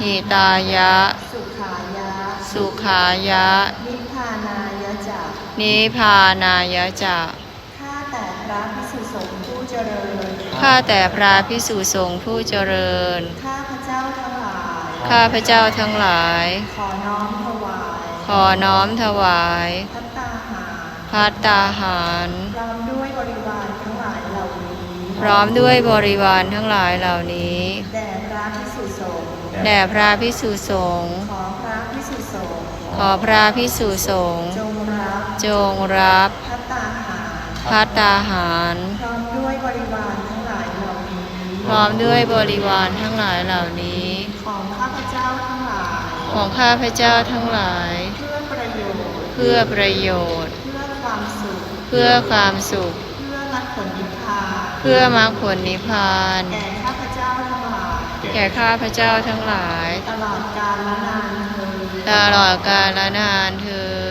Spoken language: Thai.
หิตายะ สุขายะ สุขายะ นิพพานายะจักนิพพานายะจะข้าแต่พระพิสุสงฆ์ผู้เจริญ ข้าแต่พระพิสุสงฆ์ผู้เจริญ ข้าพระเจ้าทั้งหลาย ข้าพระเจ้าทั้งหลาย ขอน้อมถวาย ขอน้อมถวายพัตตาหารพัตตาหารพร้อมด้วยบริวารทั้งหลายเหล่านี้ พร้อมด้วยบริวารทั้งหลายเหล่านี้แด่พระพิ สุสงฆ์แด่พระพิสุสงฆ์ขอพระพิสุสงฆ์ขอพระพิสุสงฆ์จงรับจงรับพัตตาหารพัตตาหาร พร้อมด้วยบริวารทั้งหลายเหล่านี้ พร้อมด้วยบริวารทั้งหลายเหล่านี้ ของข้าพเจ้าทั้งหลาย ของข้าพระเจ้าทั้งหลาย เพื่อประโยชน์ เพื่อประโยชน์ เพื่อความสุข เพื่อความสุข เพื่อมรรคผลนิพพาน เพื่อมรรคผลนิพพานแก่ข้าพเจ้าทั้งหลาย แก่ข้าพระเจ้าทั้งหลาย ตลอดกาลและนานเทอญตลอดกาลนานเทิ